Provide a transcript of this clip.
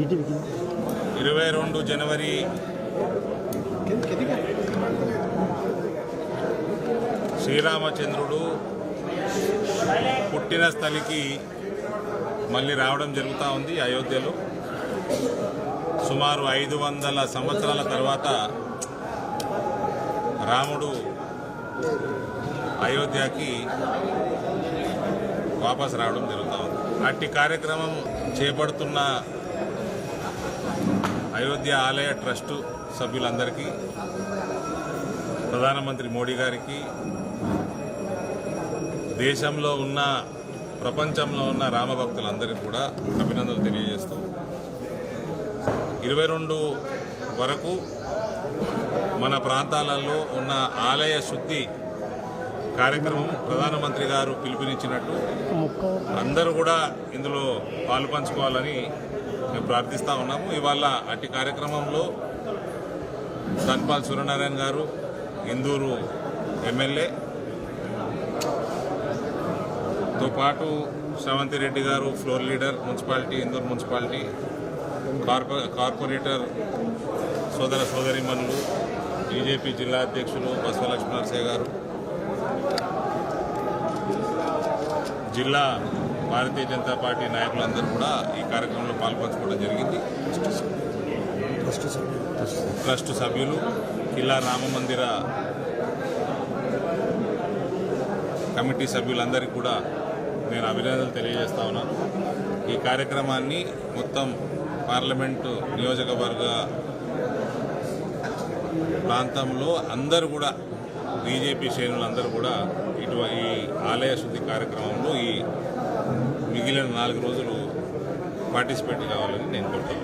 ఈటీవీకి ఇరవై రెండు జనవరి. శ్రీరామచంద్రుడు పుట్టిన స్థలికి మళ్ళీ రావడం జరుగుతూ ఉంది అయోధ్యలో. సుమారు ఐదు వందల సంవత్సరాల తర్వాత రాముడు అయోధ్యకి వాపస్ రావడం జరుగుతూ ఉంది. అట్టి కార్యక్రమం చేపడుతున్న అయోధ్య ఆలయ ట్రస్టు సభ్యులందరికీ ప్రధానమంత్రి మోడీ గారికి దేశంలో ఉన్న ప్రపంచంలో ఉన్న రామభక్తులందరికీ కూడా అభినందనలు తెలియజేస్తూ ఇరవై రెండు వరకు మన ప్రాంతాలలో ఉన్న ఆలయ శుద్ధి కార్యక్రమం ప్రధానమంత్రి గారు పిలుపునిచ్చినట్టు అందరూ కూడా ఇందులో పాలు పంచుకోవాలని మేము ప్రార్థిస్తూ ఉన్నాము. ఇవాళ అట్టి కార్యక్రమంలో ధన్పాల్ సూర్యనారాయణ గారు ఇందూరు ఎమ్మెల్యే తో పాటు శ్రవంతి రెడ్డి గారు floor leader municipality Indur municipality కార్పొ corporator సోదర సోదరిమణులు బీజేపీ జిల్లా అధ్యక్షులు బసవలక్ష్మీనరసయ్య గారు జిల్లా భారతీయ జనతా పార్టీ నాయకులందరూ కూడా ఈ కార్యక్రమంలో పాల్పంచుకోవడం జరిగింది. ట్రస్ట్ సభ్యులు కిల్లా రామమందిర కమిటీ సభ్యులందరికీ కూడా నేను అభినందనలు తెలియజేస్తా ఉన్నాను ఈ కార్యక్రమాన్ని మొత్తం పార్లమెంటు నియోజకవర్గ ప్రాంతంలో అందరూ కూడా బీజేపీ శ్రేణులందరూ కూడా ఇటు ఈ ఆలయ శుద్ధి కార్యక్రమంలో ఈ మిగిలిన నాలుగు రోజులు పార్టిసిపేట్ కావాలని నేను కోరుతాను